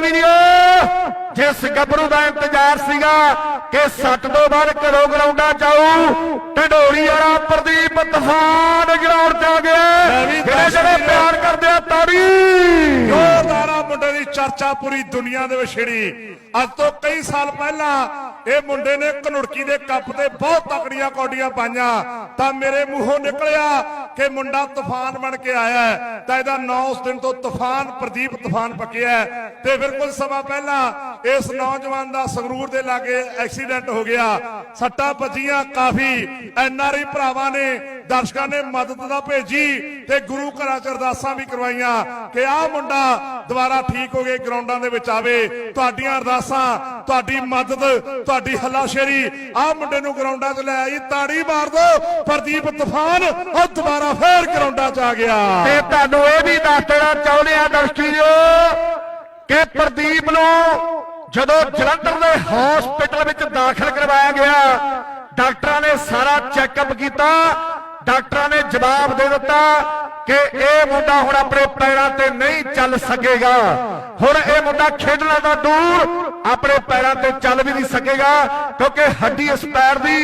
Video ਜਿਸ ਗੱਭਰੂ ਦਾ ਇੰਤਜ਼ਾਰ ਸੀਗਾ ਕਿ ਸੱਟ ਤੋਂ ਬਾਅਦ ਘਰੋਂ ਗਰਾਊਂਡਾਂ ਚ ਆਊ ਢਡੋਰੀ ਵਾਲਾ ਪ੍ਰਦੀਪ ਤੂਫਾਨ ਗਰਾਊਂਡ ਚ ਆ ਗਿਆ। ਜਿਹੜੇ ਜਿਹੜੇ ਪਿਆਰ ਕਰਦੇ ਆ ਤਾੜੀ। ਜ਼ੋਰਦਾਰਾ ਮੁੰਡੇ ਦੀ ਚਰਚਾ ਪੂਰੀ ਦੁਨੀਆ ਦੇ ਵਿੱਚ ਛਿੜੀ। ਅੱਜ ਤੋਂ ਕਈ ਸਾਲ ਪਹਿਲਾਂ ਇਹ ਮੁੰਡੇ ਨੇ ਘਨੁੜਕੀ ਦੇ ਕੱਪ ਤੇ ਬਹੁਤ ਤਕੜੀਆਂ ਕੌਡੀਆਂ ਪਾਈਆਂ। ਤਾਂ ਮੇਰੇ ਮੂੰਹੋਂ ਨਿਕਲਿਆ ਕਿ ਮੁੰਡਾ ਤੂਫਾਨ ਬਣ ਕੇ ਆਇਆ ਹੈ, ਤਾਂ ਇਹਦਾ ਨਾਂ ਉਸ ਦਿਨ ਤੋਂ ਤੂਫਾਨ, ਪ੍ਰਦੀਪ ਤੂਫਾਨ ਪੱਕਿਆ ਹੈ। ਤੇ ਫਿਰ ਕੁਝ ਸਮਾਂ ਪਹਿਲਾਂ ਇਸ ਨੌਜਵਾਨ ਦਾ ਸੰਗਰੂਰ ਦੇ ਲਾਗੇ ਐਕਸੀਡੈਂਟ ਹੋ ਗਿਆ ਸੱਟਾਂ ਵੱਜੀਆਂ, ਕਾਫੀ ਐਨਆਰਆਈ ਭਰਾਵਾਂ ਨੇ, ਦਰਸ਼ਕਾਂ ਨੇ ਮਦਦ ਦਾ ਭੇਜੀ ਤੇ ਗੁਰੂ ਘਰਾਂ ਚ ਅਰਦਾਸਾਂ ਵੀ ਕਰਵਾਈਆਂ ਕਿ ਆਹ ਮੁੰਡਾ ਦੁਬਾਰਾ ਠੀਕ ਹੋ ਕੇ ਗਰਾਊਂਡਾਂ ਦੇ ਵਿੱਚ ਆਵੇ ਤੁਹਾਡੀਆਂ ਅਰਦਾਸਾਂ ਤੁਹਾਡੀ ਮਦਦ, ਤੁਹਾਡੀ ਹੱਲਾਸ਼ੇਰੀ। ਆਹ ਮੁੰਡੇ ਨੂੰ ਗਰਾਊਂਡਾਂ 'ਚ ਲੈ ਆਈ, ਤਾੜੀ ਮਾਰ ਦੋ। ਪ੍ਰਦੀਪ ਤੂਫਾਨ, ਉਹ ਦੁਬਾਰਾ ਫੇਰ ਗਰਾਊਂਡਾਂ 'ਚ ਆ ਗਿਆ। ਤੇ ਤੁਹਾਨੂੰ ਇਹ ਵੀ ਦੱਸ ਦੇਣਾ ਚਾਹੁੰਦੇ ਆ ਦਰਸ਼ਕੀਓ, ਕਿ ਪ੍ਰਦੀਪ ਨੂੰ ਜਦੋਂ ਜਲੰਧਰ ਦੇ ਹਸਪੀਟਲ ਵਿੱਚ ਦਾਖਲ ਕਰਵਾਇਆ ਗਿਆ, ਡਾਕਟਰਾਂ ਨੇ ਸਾਰਾ ਚੈੱਕਅਪ ਕੀਤਾ। ਡਾਕਟਰਾਂ ਨੇ ਜਵਾਬ ਦੇ ਦਿੱਤਾ ਕਿ ਇਹ ਮੁੰਡਾ ਹੁਣ ਆਪਣੇ ਪੈਰਾਂ ਤੇ ਨਹੀਂ ਚੱਲ ਸਕੇਗਾ। ਹੁਣ ਇਹ ਮੁੰਡਾ ਖੇਡਣਾ ਤਾਂ ਦੂਰ ਆਪਣੇ ਪੈਰਾਂ ਤੇ ਚੱਲ ਵੀ ਨਹੀਂ ਸਕੇਗਾ, ਕਿਉਂਕਿ ਹੱਡੀ ਇਸ ਪੈਰ ਦੀ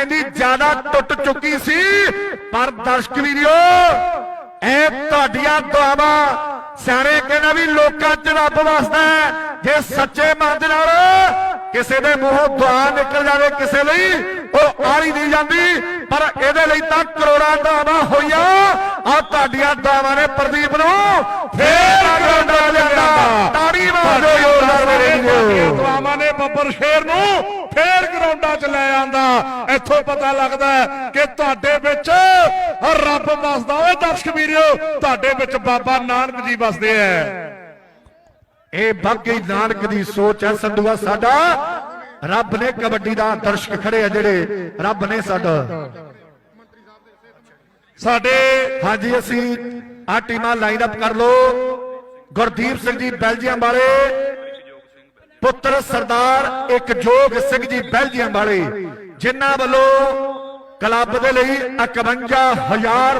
ਐਨੀ ਜ਼ਿਆਦਾ ਟੁੱਟ ਚੁੱਕੀ ਸੀ। ਪਰ ਦਰਸ਼ਕ ਵੀਰੋ, ਇਹ ਤੁਹਾਡੀਆਂ ਦੁਆਵਾਂ ਸਿਆਣੇ ਕਹਿੰਦਾ ਵੀ ਲੋਕਾਂ 'ਚ ਰੱਬ ਵਸਦਾ ਜੇ ਸੱਚੇ ਮਨ ਦੇ ਨਾਲ ਕਿਸੇ ਦੇ ਮੂੰਹੋਂ ਦੁਆ ਨਿਕਲ ਜਾਵੇ ਕਿਸੇ ਲਈ, ਉਹ ਆਲੀ ਨਹੀਂ ਜਾਂਦੀ। ਪਰ ਇਹਦੇ ਲਈ ਤਾਂ ਕਰੋੜਾਂ ਦੁਆਵਾਂ ਹੋਈਆਂ। ਆ ਤੁਹਾਡੀਆਂ ਦੁਆਵਾਂ ਨੇ ਪ੍ਰਦੀਪ ਨੂੰ ਫੇਰ ਗਰਾਊਂਡਾਂ ਲਿਆਂਦਾ ਤਾੜੀ ਮਾਰੋ ਜ਼ੋਰਦਾਰ ਮੇਰੇ ਤੁਹਾਡੀਆਂ ਵੀਰੋ ਬੱਬਰ ਸ਼ੇਰ ਨੂੰ ਫੇਰ ਗਰਾਊਂਡਾਂ 'ਚ ਲੈ ਆਂਦਾ। ਇੱਥੋਂ ਪਤਾ ਲੱਗਦਾ ਕਿ ਤੁਹਾਡੇ ਵਿੱਚ ਰੱਬ ਵਸਦਾ। ਓਏ ਦਰਸ਼ਕ ਵੀਰੋ ਤੁਹਾਡੇ ਵਿੱਚ ਬਾਬਾ ਨਾਨਕ ਜੀ ਵਸਦੇ ਐ। ਇਹ ਬਾਕੀ ਨਾਨਕ ਦੀ ਸੋਚ ਹੈ ਸੰਧੂਆ ਸਾਡਾ ਰੱਬ ਨੇ ਕਬੱਡੀ ਦਾ ਦਰਸ਼ਕ ਖੜੇ ਆ ਜਿਹੜੇ ਰੱਬ ਨੇ ਸਾਡਾ। ਸਾਡੇ ਹਾਂਜੀ ਅਸੀਂ ਆ ਟੀਮਾਂ ਲਾਈਨ ਅਪ ਕਰ ਲਓ। ਗੁਰਦੀਪ ਸਿੰਘ ਜੀ ਬੈਲਜੀਅਮ ਵਾਲੇ ਪੁੱਤਰ ਸਰਦਾਰ ਇਕਜੋਗ ਸਿੰਘ ਜੀ ਬੈਲਜੀਅਮ ਵਾਲੇ ਜਿਨ੍ਹਾਂ ਵੱਲੋਂ ਕਲੱਬ ਦੇ ਲਈ 51000